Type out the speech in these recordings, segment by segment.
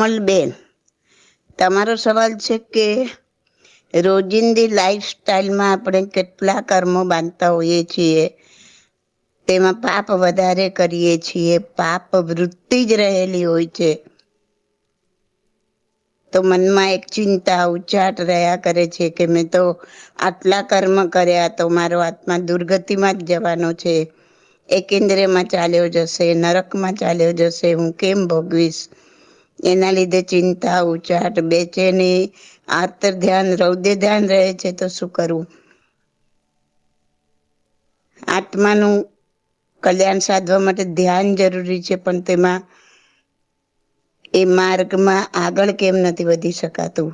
કોમલબેન તમારો સવાલ છે કે રોજિંદી લાઈફ સ્ટાઈલમાં આપણે કેટલા કર્મો બાંધતા હોઈએ છીએ? તેમાં પાપ વધારે કરીએ છીએ, પાપ વૃત્તિ જ રહેલી હોય છે. તો મનમાં એક ચિંતા, ઉચાટ રહ્યા કરે છે કે મેં તો આટલા કર્મ કર્યા તો મારો આત્મા દુર્ગતિમાં જ જવાનો છે. એક ઇન્દ્રિયમાં ચાલ્યો જશે, નરકમાં ચાલ્યો જશે, હું કેમ ભોગવીશ? એના લીધે ચિંતા, ઉચાટ, બેચેની, આતર ધ્યાન રૌદ્ય ધ્યાન રહે છે, તો શું કરવું આત્માનું કલ્યાણ સાધવા માટે ધ્યાન જરૂરી છે, પણ તેમાં એ માર્ગમાં આગળ કેમ નથી વધી શકાતું?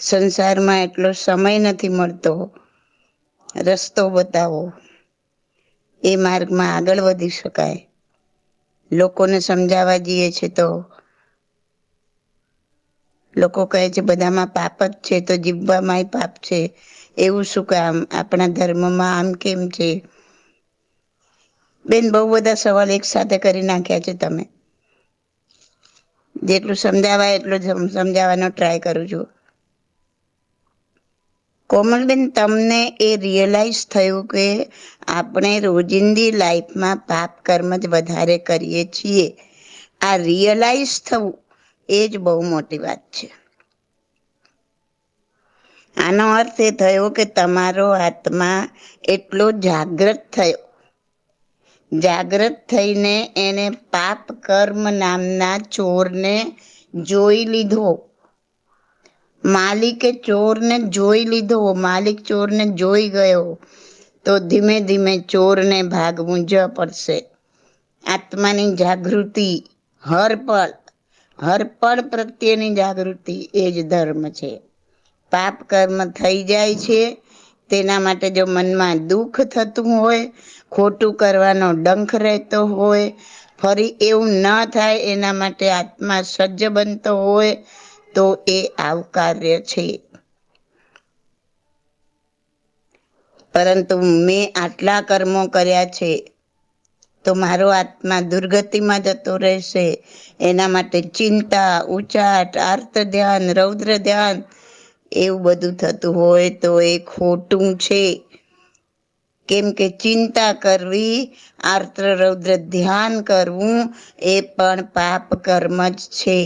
સંસારમાં એટલો સમય નથી મળતો. રસ્તો બતાવો. એ માર્ગમાં આગળ વધી શકાય. લોકોને સમજાવવા જઈએ છે, તો લોકો કહે છે, બધામાં પાપ જ છે, તો જીવવામાંય પાપ છે. એવું શું કામ? આપણા ધર્મમાં આમ કેમ છે? બેન, બહુ બધા સવાલ એક સાથે કરી નાખ્યા છે તમે. જેટલું સમજાવાય એટલું સમજાવવાનો ટ્રાય કરું છું. કોમલબેન, તમને એ રિયલાઇઝ થયું કે આપણે રોજિંદી લાઈફમાં પાપ કર્મ જ વધારે કરીએ છીએ. આ રિયલાઇઝ થવું એ જ બહુ મોટી વાત છે. આનો અર્થ એ થયો કે તમારો આત્મા એટલો જાગૃત થયો. જાગૃત થઈને એને પાપ કર્મ નામના ચોરને જોઈ લીધો. માલિકે ચોરને જોઈ લીધો. માલિક ચોરને જોઈ ગયો. તો ધીમે ધીમે ચોરને ભાગવું જ પડશે. આત્માની જાગૃતિ હર પળ હર પળ પ્રત્યેની જાગૃતિ એ જ ધર્મ છે. પાપ કર્મ થઈ જાય છે, તેના માટે જો મનમાં દુઃખ થતું હોય, ખોટું કરવાનો ડંખ રહેતો હોય, ફરી એવું ન થાય એના માટે આત્મા સજ્જ બનતો હોય, તો એ આવકાર્ય છે. પરંતુ મેં આટલા કર્મો કર્યા છે તો મારો આત્મા દુર્ગતિમાં જતો રહેશે. એના માટે ચિંતા, ઉચાટ, આર્ત ધ્યાન, રૌદ્ર ધ્યાન એવું બધું થતું હોય તો એ ખોટું છે. કેમ કે ચિંતા કરવી આર્ત્ર રૌદ્ર ધ્યાન કરવું એ પણ પાપ કર્મ જ છે.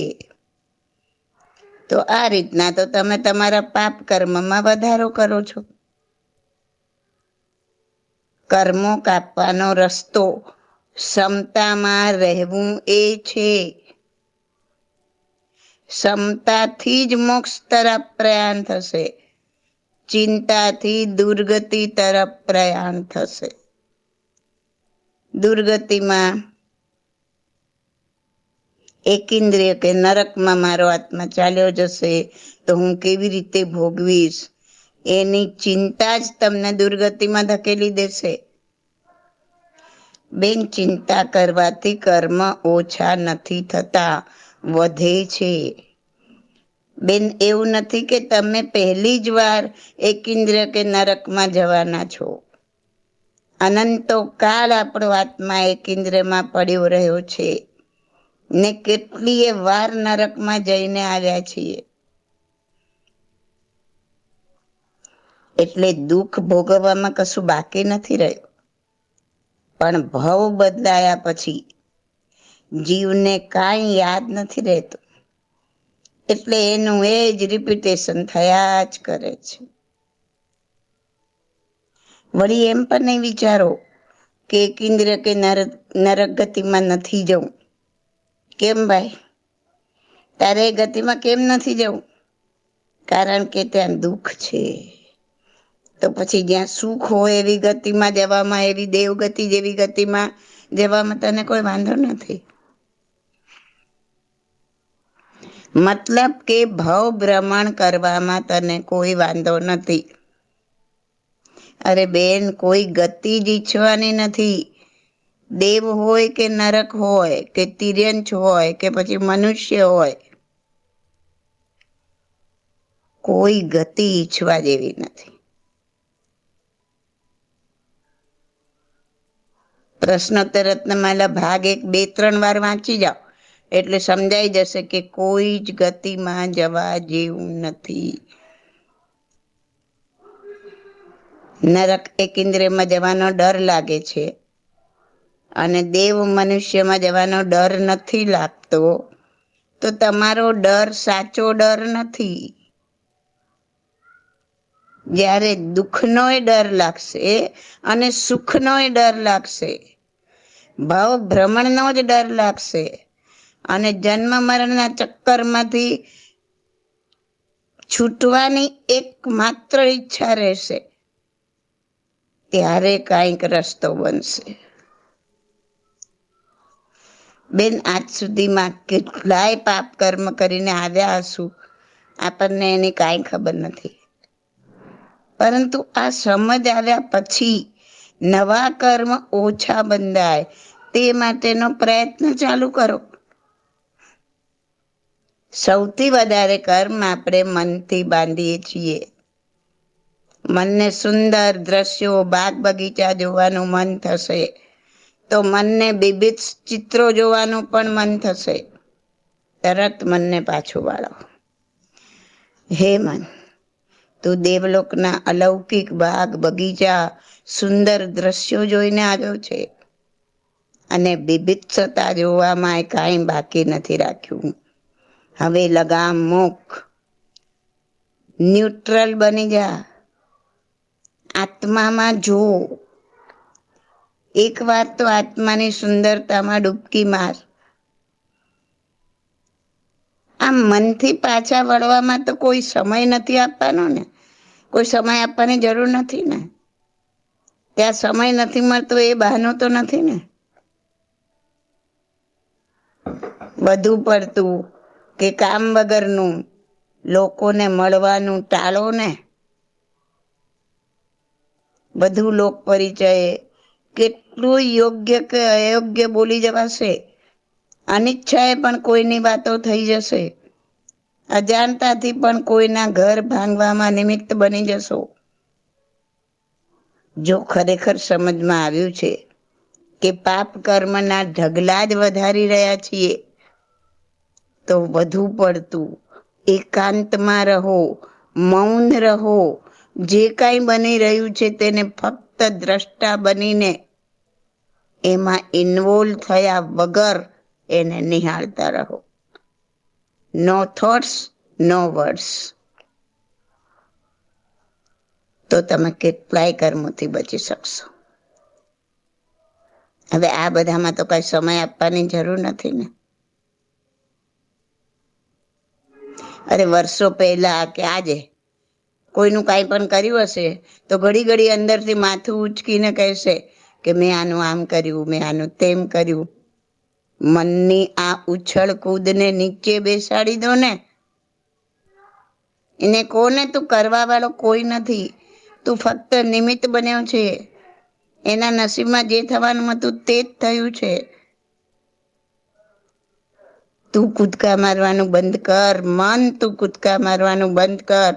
તો આ રીતના તો તમે તમારા પાપ કર્મમાં વધારો કરો છો. કર્મો કાપવાનો રસ્તો ક્ષમતામાં રહેવું એ છે. ક્ષમતાથી જ મોક્ષ તરફ પ્રયાણ થશે. ચિંતાથી દુર્ગતિ તરફ પ્રયાણ થશે. દુર્ગતિમાં એકિન્દ્રિય કે નરકમાં મારો આત્મા ચાલ્યો જશે, તો હું કેવી રીતે ભોગવીશ? એની ચિંતા જ તમને દુર્ગતિમાં ધકેલી દેશે. બેન ચિંતા કરવાથી કર્મ ઓછા નથી થતા, વધે છે. બેન, એવું નથી કે તમે પહેલી જ વાર એક ઇન્દ્રિય કે નરકમાં જવાના છો. અનંતો કાળ આપણો આત્મા એક ઇન્દ્રિયમાં પડ્યો રહ્યો છે. ને કેટલીય વાર નરકમાં જઈને આવ્યા છીએ. એટલે દુઃખ ભોગવવામાં કશું બાકી નથી રહ્યું. પણ ભવ બદલાયા પછી જીવને કાંઈ યાદ નથી રહેતું. એટલે એનું એ જ રિપીટેશન થયા જ કરે છે. વળી એમ પણ નહીં વિચારો કે કિન્દ્ર કે નરક ગતિમાં નથી જવું. કેમ ભાઈ? તારે ગતિમાં કેમ નથી જવું? કારણ કે ત્યાં દુઃખ છે. તો પછી જ્યાં સુખ હોય એવી ગતિમાં જવામાં, એવી દેવગતિ જેવી ગતિમાં જવામાં તને કોઈ વાંધો નથી. મતલબ કે ભવ ભ્રમણ કરવામાં તને કોઈ વાંધો નથી. અરે બેન, કોઈ ગતિ જ ઈચ્છવાની નથી. દેવ હોય કે નરક હોય, કે તિર્યંચ હોય, કે પછી મનુષ્ય હોય, કોઈ ગતિ ઈચ્છવા જેવી નથી. પ્રશ્નોત્તર રત્નમાલા ભાગ એક, બે, ત્રણ વાર વાંચી જાઓ. એટલે સમજાઈ જશે કે કોઈ જ ગતિમાં જવા જેવું નથી. નરક એક ઇન્દ્રિયમાં જવાનો ડર લાગે છે અને દેવ મનુષ્યમાં જવાનો ડર નથી લાગતો, તો તમારો ડર સાચો ડર નથી. જ્યારે દુઃખનોય ડર લાગશે અને સુખનોય ડર લાગશે ભાવ ભ્રમણનો જ ડર લાગશે. અને જન્મ મરણના ચક્કરમાંથી છૂટવાની એક માત્ર ઈચ્છા રહેશે. ત્યારે કાંઈક રસ્તો બનશે. બેન, આજ સુધીમાં કેટલાય પાપ કર્મ કરીને આવ્યા હશું. આપણને એની કાંઈ ખબર નથી. પરંતુ આ સમજ આવ્યા પછી નવા કર્મ ઓછા બંધાય. તે માટેનો પ્રયત્ન ચાલુ કરો. સૌથી વધારે કર્મ આપણે મનથી બાંધીએ છીએ. મનને સુંદર દ્રશ્યો, બાગ બગીચા જોવાનું મન થશે. તો મનને વિવિધ ચિત્રો જોવાનું પણ મન થશે. તરત મનને પાછું વાળો. હે મન. તું દેવલોકના અલૌકિક બાગ, બગીચા, સુંદર દ્રશ્યો જોઈને આવ્યો છે. અને બિભિત્સતા જોવામાં કાંઈ બાકી નથી રાખ્યું. હવે લગામ મુખ. ન્યુટ્રલ બની જા. આત્મામાં જો. એક વાર તો આત્માની સુંદરતામાં ડૂબકી માર. આમ મનથી પાછા વળવામાં તો કોઈ સમય નથી આપવાનો ને. કોઈ સમય આપવાની જરૂર નથી ને. ત્યાં સમય નથી મળતો એ બહાનો તો નથી ને. વધુ પડતું કે કામ વગરનું, લોકોને મળવાનું ટાળો ને. બધું લોક પરિચય, કેટલું યોગ્ય કે અયોગ્ય બોલી જવાશે. અનિચ્છાએ પણ કોઈની વાતો થઈ જશે. અજાણતાથી પણ કોઈના ઘર ભાંગવામાં નિમિત્ત બની જશો. જો ખરેખર સમજમાં આવ્યું છે કે પાપ કર્મના ઢગલા જ વધારી રહ્યા છીએ, તો વધુ પડતું એકાંતમાં રહો, મૌન રહો. જે કાંઈ બની રહ્યું છે તેને ફક્ત દ્રષ્ટા બનીને એમાં ઇન્વોલ્વ થયા વગર એને નિહાળતા રહો. નો થોટ્સ નો વર્ડ્સ તો તમે કેટલાય કર્મોથી બચી શકશો. હવે આ બધામાં તો કઈ સમય આપવાની જરૂર નથી ને. અરે વર્ષો પહેલા કે આજે કોઈનું કાંઈ પણ કર્યું હશે, તો ઘડી ઘડી અંદરથી માથું ઉચકીને કહેશે કે મેં આનું આમ કર્યું, મેં આનું તેમ કર્યું. મનની આ ઉછળ કૂદને નીચે બેસાડી દો ને. એને કોને તું કરવા વાળો કોઈ નથી. તું ફક્ત નિમિત્ત બન્યો છે. એના નસીબમાં જે થવાનું હતું તે જ થયું છે. તું કૂદકા મારવાનું બંધ કર. મન તું કૂદકા મારવાનું બંધ કર.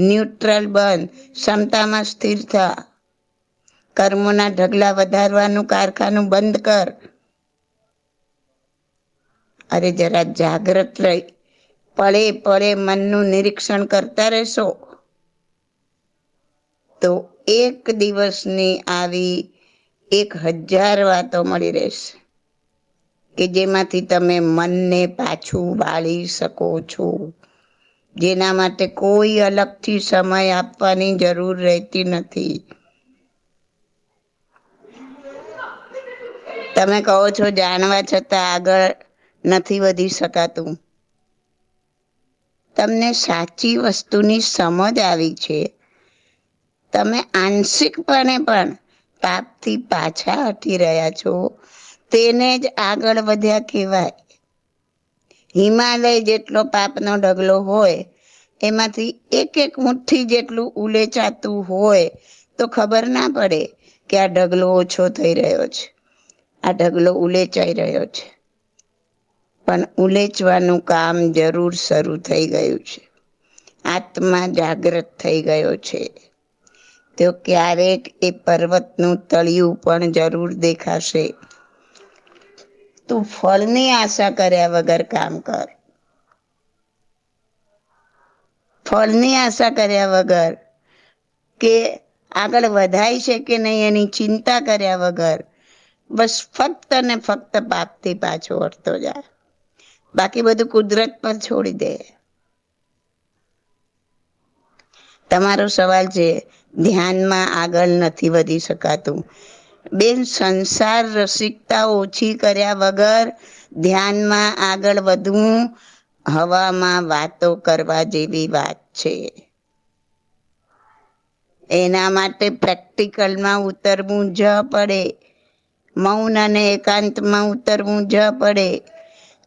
ન્યુટ્રલ બન. ક્ષમતામાં સ્થિર થા. કર્મોના ઢગલા વધારવાનું કારખાનું બંધ કર. અરે જરા જાગ્રત રહી. પળે પળે મનનું નિરીક્ષણ કરતા રહેશો. તો એક દિવસની આવી એક હજાર વાતો મળી રહેશે કે જેમાંથી તમે મનને પાછું વાળી શકો છો. જેના માટે કોઈ અલગથી સમય આપવાની જરૂર રહેતી નથી. તમે કહો છો જાણવા છતાં આગળ નથી વધી શકાતું. તમને સાચી વસ્તુની સમજ આવી છે. તમે આંશિકપણે પણ પાપથી પાછા હટી રહ્યા છો. તેને જ આગળ વધ્યા કહેવાય. હિમાલય જેટલો પાપનો ઢગલો હોય, એમાંથી એક એક મુઠ્ઠી જેટલું ઉલેચાતું હોય, તો ખબર ના પડે કે આ ઢગલો ઓછો થઈ રહ્યો છે. આ ઢગલો ઉલેચાઈ રહ્યો છે. પણ ઉલેચવાનું કામ જરૂર શરૂ થઈ ગયું છે. આત્મા જાગૃત થઈ ગયો છે. તો ક્યારેક એ પર્વતનું તળિયું પણ જરૂર દેખાશે. તું ફળની આશા કર્યા વગર કામ કર. ફળની આશા કર્યા વગર કે આગળ વધાય છે કે નહીં એની ચિંતા કર્યા વગર બસ ફક્ત ને ફક્ત પાપથી પાછો વળતો જાય બાકી બધું કુદરત પર છોડી દે. તમારો સવાલ છે, ધ્યાનમાં આગળ નથી વધી શકાતું. બેન, સંસાર રસિકતા ઓછી કર્યા વગર ધ્યાનમાં આગળ વધવું હવામાં વાતો કરવા જેવી વાત છે. એના માટે પ્રેક્ટિકલમાં ઉતરવું જ પડે. મૌન અને એકાંતમાં ઉતરવું જ પડે.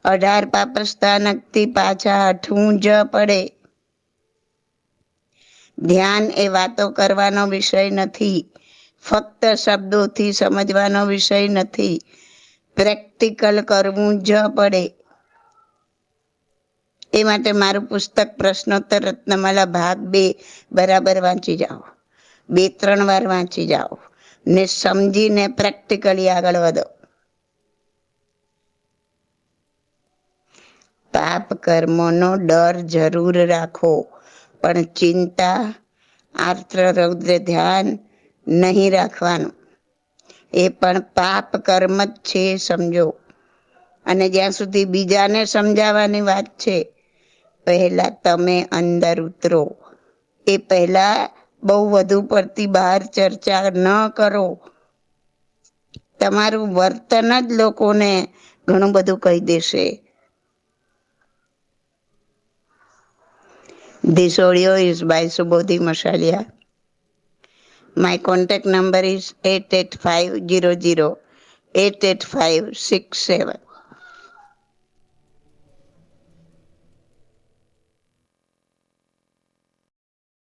અઢાર પાપસ્થાનકથી પાછા હઠવું જ પડે. ધ્યાન એ વાતો કરવાનો વિષય નથી. ફક્ત શબ્દોથી સમજવાનો વિષય નથી. પ્રેક્ટિકલ કરવું જ પડે. એ માટે મારું પુસ્તક પ્રશ્નોત્તર રત્નમાલા ભાગ બે બરાબર વાંચી જાઓ. બે ત્રણ વાર વાંચી જાઓ ને સમજીને પ્રેક્ટિકલી આગળ વધો. પાપ કર્મોનો ડર જરૂર રાખો, પણ ચિંતા, આર્ત્ર, રૌદ્ર ધ્યાન નહીં રાખવાનું. એ પણ પાપ કર્મ જ છે, સમજો. અને જ્યાં સુધી બીજાને સમજાવવાની વાત છે, પહેલા તમે અંદર ઉતરો. એ પહેલા બહુ વધુ પડતી બહાર ચર્ચા ન કરો. તમારું વર્તન જ લોકોને ઘણું બધું કહી દેશે. This audio is by Subodhi Mashalia. My contact number is 88500 88567.